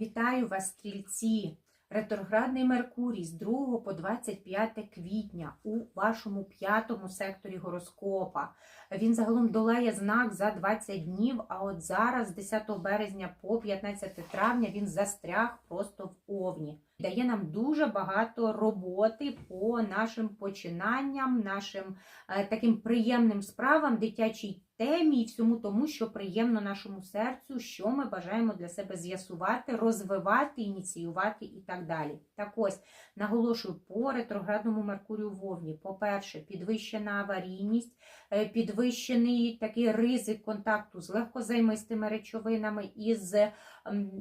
Вітаю вас, стрільці! Ретроградний Меркурій з 2 по 25 квітня у вашому п'ятому секторі гороскопа. Він загалом долає знак за 20 днів, а от зараз, з 10 березня по 15 травня, він застряг просто в овні. Дає нам дуже багато роботи по нашим починанням, нашим е, таким приємним справам, дитячій темі і всьому тому, що приємно нашому серцю, що ми бажаємо для себе з'ясувати, розвивати, ініціювати і так далі. Так ось наголошую по ретроградному Меркурію в Овні. По-перше, підвищена аварійність, е, підвищений такий ризик контакту з легкозаймистими речовинами із м,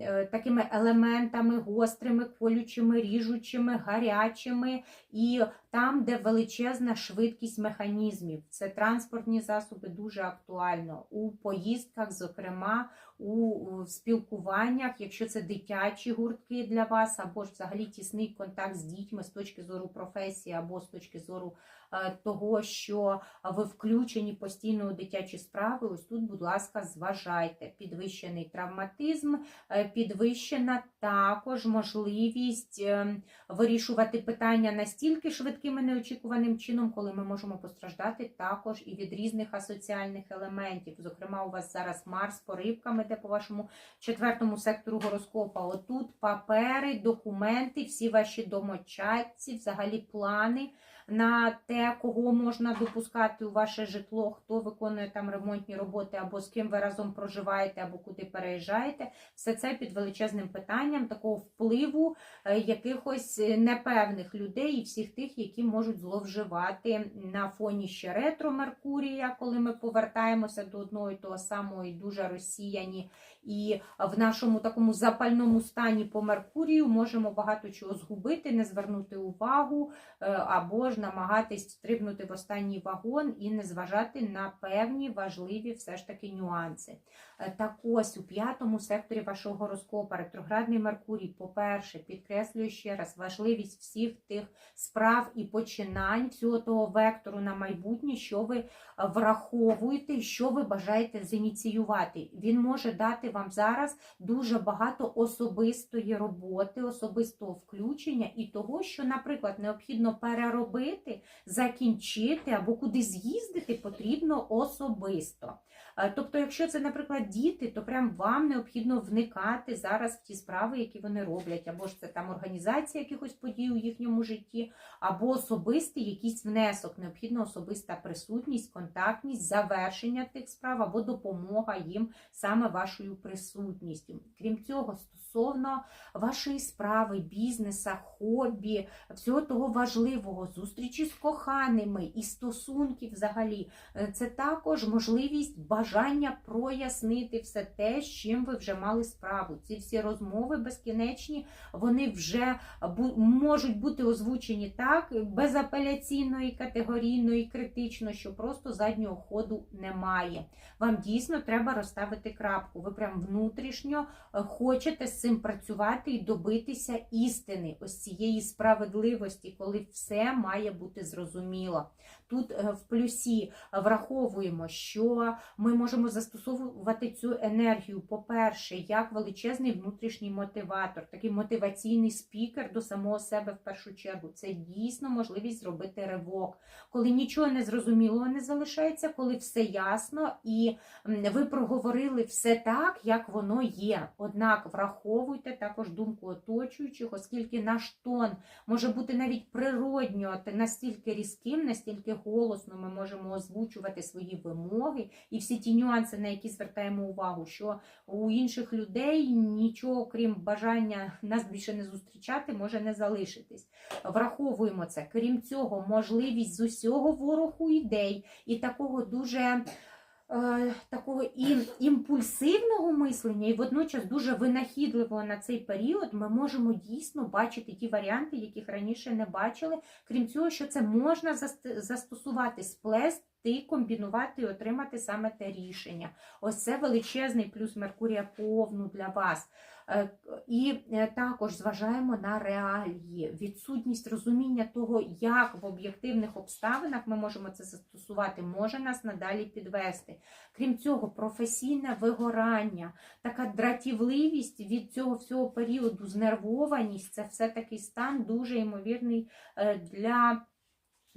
е, такими елементами гострими, колючими, ріжучими, гарячими, і там, де величезна швидкість механізмів. Це транспортні засоби дуже актуально у поїздках, зокрема у спілкуваннях, якщо це дитячі гуртки для вас, або ж взагалі тісний контакт з дітьми з точки зору професії, або з точки зору е, того, що ви включені постійно у дитячі справи. Ось тут, будь ласка, зважайте. Підвищений травматизм, е, підвищена також можливість е, вирішувати питання настільки швидким і неочікуваним чином, коли ми можемо постраждати також і від різних асоціальних елементів. Зокрема, у вас зараз Марс по рибкам іде по вашому четвертому сектору гороскопа. Отут папери, документи, всі ваші домочадці, взагалі плани на те, кого можна допускати у ваше житло, хто виконує там ремонтні роботи, або з ким ви разом проживаєте, або куди переїжджаєте. Все це під величезним питанням такого впливу е, якихось непевних людей і всіх тих, які можуть зловживати на фоні ще ретро Меркурія, коли ми повертаємося до одного того самого і дуже розсіяні. І в нашому такому запальному стані по Меркурію можемо багато чого згубити, не звернути увагу е, або ж намагатись стрибнути в останній вагон і не зважати на певні важливі все ж таки нюанси. Е, Так ось у п'ятому секторі вашого гороскопа ретроградний Меркурій, по-перше, підкреслює ще раз важливість всіх тих справ і починань, всього того вектору на майбутнє, що ви враховуєте, що ви бажаєте зініціювати. Він може дати вам зараз дуже багато особистої роботи, особистого включення і того, що, наприклад, необхідно переробити, закінчити або кудись з'їздити потрібно особисто. Е, Тобто, якщо це, наприклад, діти, то прям вам необхідно вникати зараз в ті справи, які вони роблять, або ж це там організація якихось подій у їхньому житті, або особистий якийсь внесок, необхідна особиста присутність, контактність, завершення тих справ або допомога їм саме вашою присутністю. Крім цього, стосовно вашої справи, бізнеса, хобі, всього того важливого, зустрічі з коханими і стосунків взагалі, е, це також можливість бажання прояснити все те, з чим ви вже мали справу. Ці всі розмови безкінечні, вони вже можуть бути озвучені так, безапеляційно і категорійно і критично, що просто заднього ходу немає. Вам дійсно треба розставити крапку. Ви прям внутрішньо е, хочете з цим працювати і добитися істини, ось цієї справедливості, коли все має бути зрозуміло. Тут е, в плюсі враховуємо, що ми можемо застосовувати цю енергію, по-перше, як величезний внутрішній мотиватор, такий мотиваційний спікер до самого себе в першу чергу. Це дійсно можливість зробити ривок, коли нічого не зрозумілого не залишається, коли все ясно і ви проговорили все так, як воно є. Однак враховуйте також думку оточуючих, оскільки наш тон може бути навіть природньо та настільки різким, настільки голосно ми можемо озвучувати свої вимоги і всі ті нюанси, на які звертаємо увагу, що у інших людей нічого, крім бажання нас більше не зустрічати, може не залишитись. Враховуємо це. Крім цього, можливість з усього вороху ідей і такого дуже. Е, Такого імпульсивного мислення, і водночас дуже винахідливого на цей період ми можемо дійсно бачити ті варіанти, яких раніше не бачили. Крім цього, що це можна заст- застосувати, сплести йти, комбінувати і отримати саме те рішення. Ось це величезний плюс Меркурія повну для вас. Е, І е, також зважаємо на реалії, відсутність розуміння того, як в об'єктивних обставинах ми можемо це застосувати, може нас надалі підвести. Крім цього, професійне вигорання, така дратівливість від цього всього періоду, знервованість це все такий стан дуже ймовірний е, для.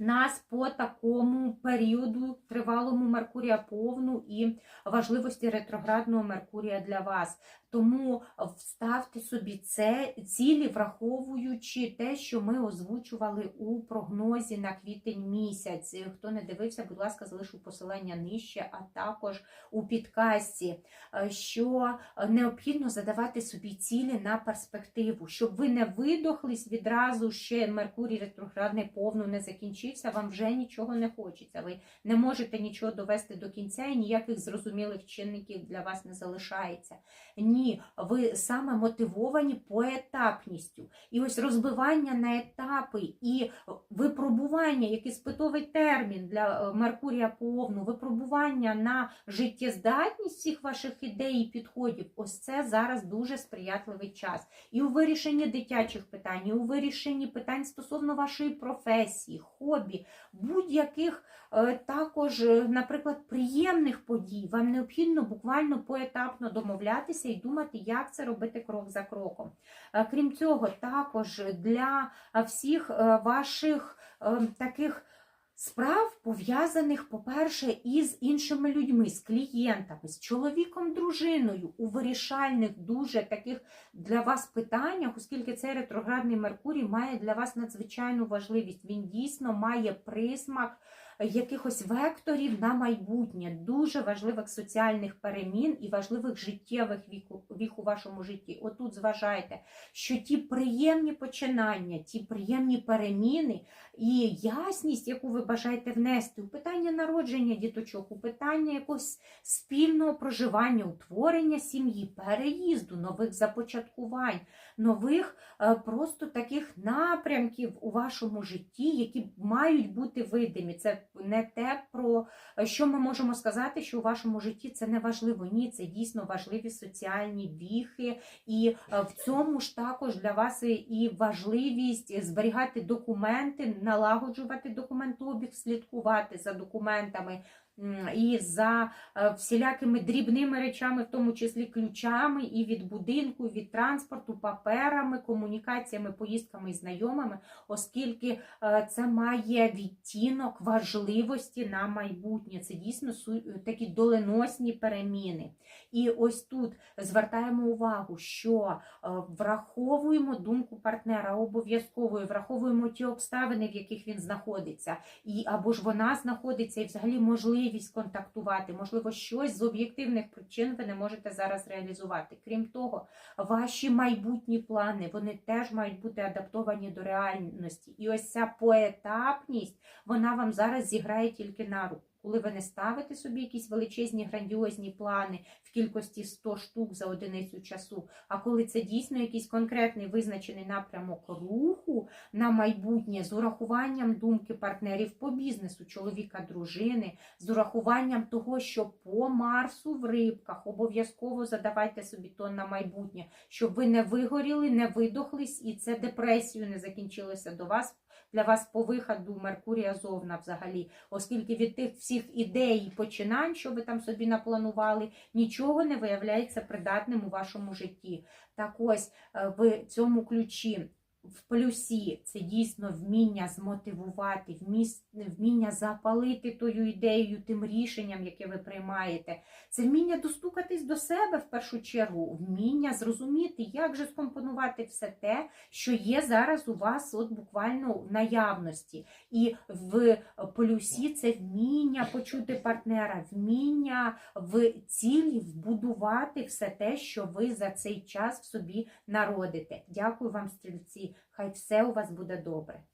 Нас по такому періоду тривалому Меркурія повну і важливості ретроградного Меркурія для вас. Тому вставте собі це цілі, враховуючи те, що ми озвучували у прогнозі на квітень місяць. Хто не дивився, будь ласка, залишу посилання нижче, а також у підкасті, е, що необхідно задавати собі цілі на перспективу, щоб ви не видохлись відразу ще Меркурій ретроградний повну не закінчився, вам вже нічого не хочеться. Ви не можете нічого довести до кінця і ніяких зрозумілих чинників для вас не залишається. Ні, ви саме мотивовані поетапністю. І ось розбивання на етапи і випробування, як спитовий термін для е, Меркурія повну, випробування на життєздатність всіх ваших ідей і підходів, ось це зараз дуже сприятливий час. І у вирішенні дитячих питань, і у вирішенні питань стосовно вашої професії, хобі, будь-яких е, також, е, наприклад, приємних подій. Вам необхідно буквально поетапно домовлятися і думати, як це робити крок за кроком. Е, Крім цього, також для е, всіх е, ваших таких. Справ пов'язаних, по-перше, із іншими людьми, з клієнтами, з чоловіком, дружиною у вирішальних дуже таких для вас питаннях, оскільки цей ретроградний Меркурій має для вас надзвичайну важливість. Він дійсно має присмак якихось векторів на майбутнє, дуже важливих соціальних перемін і важливих життєвих вік у вашому житті. Отут зважайте, що ті приємні починання, ті приємні переміни і ясність, яку ви бажаєте внести у питання народження діточок, у питання якогось спільного проживання, утворення сім'ї, переїзду, нових започаткувань, нових е, просто таких напрямків у вашому житті, які мають бути видимі. Це не те, про що ми можемо сказати, що у вашому житті це не важливо. Ні, це дійсно важливі соціальні віхи, і е, в цьому ж також для вас і важливість зберігати документи, налагоджувати документообіг, слідкувати за документами. І за е, всілякими дрібними речами, в тому числі ключами, і від будинку, від транспорту, паперами, комунікаціями, поїздками і знайомими, оскільки е, це має відтінок важливості на майбутнє. Це дійсно такі доленосні переміни. І ось тут звертаємо увагу, що е, враховуємо думку партнера обов'язково, враховуємо ті обставини, в яких він знаходиться, і або ж вона знаходиться, і взагалі можливість контактувати, можливо, щось з об'єктивних причин ви не можете зараз реалізувати. Крім того, ваші майбутні плани вони теж мають бути адаптовані до реальності. І ось ця поетапність вона вам зараз зіграє тільки на руку. Коли ви не ставите собі якісь величезні грандіозні плани в кількості 100 штук за одиницю часу, а коли це дійсно якийсь конкретний визначений напрямок руху на майбутнє з урахуванням думки партнерів по бізнесу, чоловіка, дружини, з урахуванням того, що по Марсу в рибках обов'язково задавайте собі то на майбутнє, щоб ви не вигоріли, не видохлись, і це депресію не закінчилося до вас. Для вас по виходу Меркурія зовна взагалі, оскільки від тих всіх ідей і починань, що ви там собі напланували, нічого не виявляється придатним у вашому житті. Так ось е, в цьому ключі. В плюсі це дійсно вміння змотивувати, вміння запалити тою ідеєю, тим рішенням, яке ви приймаєте. Це вміння достукатись до себе в першу чергу, вміння зрозуміти, як же скомпонувати все те, що є зараз у вас от буквально в наявності. І в плюсі це вміння почути партнера, вміння в цілі вбудувати все те, що ви за цей час в собі народите. Дякую вам, стрільці. Хай все у вас буде добре.